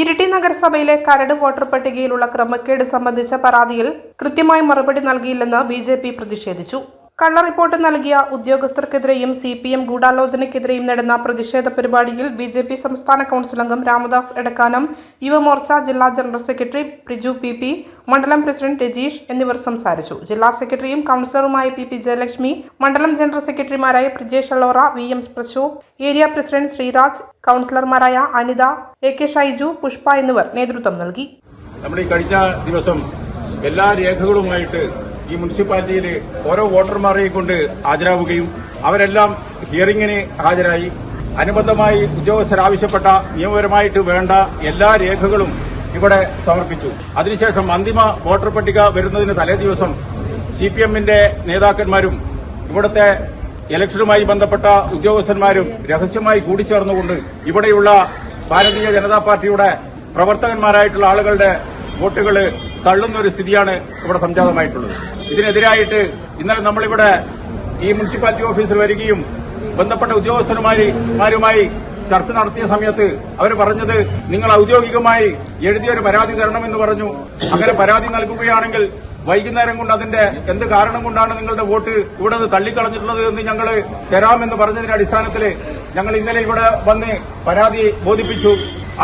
ഇരിട്ടി നഗരസഭയിലെ കരട് വോട്ടർ പട്ടികയിലുള്ള ക്രമക്കേട് സംബന്ധിച്ച പരാതിയിൽ കൃത്യമായി മറുപടി നൽകിയില്ലെന്ന് ബി പ്രതിഷേധിച്ചു. കള്ള റിപ്പോർട്ട് നൽകിയ ഉദ്യോഗസ്ഥർക്കെതിരെയും സി പി എം ഗൂഢാലോചനയ്ക്കെതിരെയും നടന്ന പ്രതിഷേധ പരിപാടിയിൽ ബി ജെ പി സംസ്ഥാന കൗൺസിൽ അംഗം രാമദാസ് എടക്കാനം യുവമോർച്ച ജില്ലാ general secretary Priju P P മണ്ഡലം പ്രസിഡന്റ് രജീഷ് എന്നിവർ സംസാരിച്ചു. ജില്ലാ സെക്രട്ടറിയും കൗൺസിലറുമായ പി പി ജയലക്ഷ്മി മണ്ഡലം ജനറൽ സെക്രട്ടറിമാരായ Prajesh Alora V M Prashobh area president Sreeraj കൗൺസിലർമാരായ അനിത എ കെ ഷൈജു പുഷ്പ എന്നിവർ നേതൃത്വം നൽകി. നമ്മുടെ ഈ കഴിഞ്ഞ ദിവസം എല്ലാ രേഖകളുമായിട്ട് ഈ മുനിസിപ്പാലിറ്റിയിൽ ഓരോ വോട്ടർമാരെയും കൊണ്ട് ഹാജരാവുകയും അവരെല്ലാം ഹിയറിംഗിന് ഹാജരായി. അനുബന്ധമായി ഉദ്യോഗസ്ഥർ ആവശ്യപ്പെട്ട നിയമപരമായിട്ട് വേണ്ട എല്ലാ രേഖകളും ഇവിടെ സമർപ്പിച്ചു. അതിനുശേഷം അന്തിമ വോട്ടർ പട്ടിക വരുന്നതിന് തലേ ദിവസം സി പി എമ്മിന്റെ നേതാക്കന്മാരും ഇവിടുത്തെ ഇലക്ഷനുമായി ബന്ധപ്പെട്ട ഉദ്യോഗസ്ഥന്മാരും രഹസ്യമായി കൂടിച്ചേർന്നുകൊണ്ട് ഇവിടെയുള്ള ഭാരതീയ ജനതാ പാർട്ടിയുടെ പ്രവർത്തകന്മാരായിട്ടുള്ള ആളുകളുടെ വോട്ടുകൾ തള്ളുന്ന ഒരു സ്ഥിതിയാണ് ഇവിടെ സംജാതമായിട്ടുള്ളത്. ഇതിനെതിരായിട്ട് ഇന്നലെ നമ്മളിവിടെ ഈ മുനിസിപ്പാലിറ്റി ഓഫീസിൽ വരികയും ബന്ധപ്പെട്ട ഉദ്യോഗസ്ഥന്മാരുമായി ചർച്ച നടത്തിയ സമയത്ത് അവർ പറഞ്ഞത് നിങ്ങൾ ഔദ്യോഗികമായി എഴുതിയൊരു പരാതി തരണമെന്ന് പറഞ്ഞു. അങ്ങനെ പരാതി നൽകുകയാണെങ്കിൽ വൈകുന്നേരം കൊണ്ട് അതിന്റെ എന്ത് കാരണം കൊണ്ടാണ് നിങ്ങളുടെ വോട്ട് ഇവിടെ തള്ളിക്കളഞ്ഞിട്ടുള്ളത് എന്ന് ഞങ്ങൾ തരാമെന്ന് പറഞ്ഞതിന്റെ അടിസ്ഥാനത്തിൽ ഞങ്ങൾ ഇന്നലെ ഇവിടെ വന്ന് പരാതി ബോധിപ്പിച്ചു.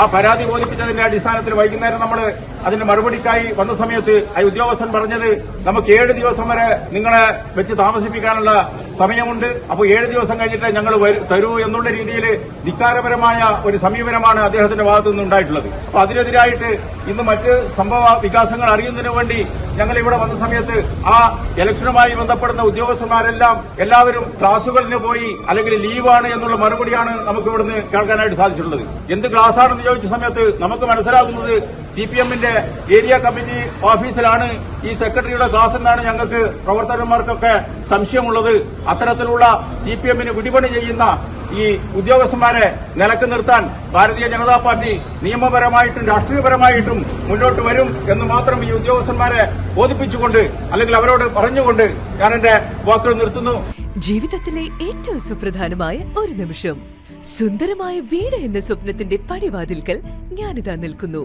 ആ പരാതി ബോധിപ്പിച്ചതിന്റെ അടിസ്ഥാനത്തിൽ വൈകുന്നേരം നമ്മൾ അതിന്റെ മറുപടിക്കായി വന്ന സമയത്ത് ആ ഉദ്യോഗസ്ഥൻ പറഞ്ഞത് നമുക്ക് ഏഴ് ദിവസം വരെ നിങ്ങളെ വെച്ച് താമസിപ്പിക്കാനുള്ള സമയമുണ്ട്. അപ്പോൾ ഏഴ് ദിവസം കഴിഞ്ഞിട്ട് ഞങ്ങൾ തരൂ എന്നുള്ള രീതിയിൽ ധിക്കാരപരമായ ഒരു സമീപനമാണ് അദ്ദേഹത്തിന്റെ ഭാഗത്തു നിന്ന് ഉണ്ടായിട്ടുള്ളത്. അപ്പൊ അതിനെതിരായിട്ട് ഇന്ന് മറ്റ് സംഭവ വികാസങ്ങൾ അറിയുന്നതിന് വേണ്ടി ഞങ്ങൾ ഇവിടെ വന്ന സമയത്ത് ആ ഇലക്ഷനുമായി ബന്ധപ്പെടുന്ന ഉദ്യോഗസ്ഥന്മാരെല്ലാം എല്ലാവരും ക്ലാസുകളിന് പോയി അല്ലെങ്കിൽ ലീവാണ് എന്നുള്ള മറുപടിയാണ് നമുക്ക് ഇവിടുന്ന് കേൾക്കാനായിട്ട് സാധിച്ചിട്ടുള്ളത്. എന്ത് ക്ലാസ്സാണെന്ന് ചോദിച്ച സമയത്ത് നമുക്ക് മനസ്സിലാകുന്നത് സി ഏരിയ കമ്മിറ്റി ഓഫീസിലാണ് ഈ സെക്രട്ടറിയുടെ ക്ലാസ് എന്നാണ് ഞങ്ങൾക്ക് പ്രവർത്തകന്മാർക്കൊക്കെ സംശയമുള്ളത്. അത്തരത്തിലുള്ള സി പി എമ്മിന് വിടിപണി ചെയ്യുന്ന ഈ ഉദ്യോഗസ്ഥന്മാരെ നിലയ്ക്ക് നിർത്താൻ ഭാരതീയ ജനതാ പാർട്ടി നിയമപരമായിട്ടും രാഷ്ട്രീയപരമായിട്ടും മുന്നോട്ട് വരും എന്ന് മാത്രം ഈ ഉദ്യോഗസ്ഥന്മാരെ ബോധിപ്പിച്ചുകൊണ്ട് അല്ലെങ്കിൽ അവരോട് പറഞ്ഞുകൊണ്ട് ഞാൻ എന്റെ വാക്കുകൾ നിർത്തുന്നു. ജീവിതത്തിലെ ഏറ്റവും സുപ്രധാനമായ ഒരു നിമിഷം. സുന്ദരമായ വീട് എന്ന സ്വപ്നത്തിന്റെ പടിവാതിൽക്കൽ ഞാനിതാ നിൽക്കുന്നു.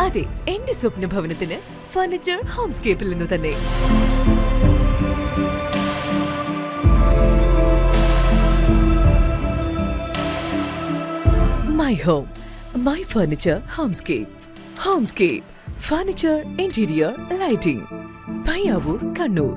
അതെ എന്റെ സ്വപ്ന ഭവനത്തിന് ഫർണിച്ചർ ഹോംസ്കേപ്പിൽ നിന്ന് തന്നെ. My home my furniture Homescape Homescape furniture interior lighting Payyavoor Kannur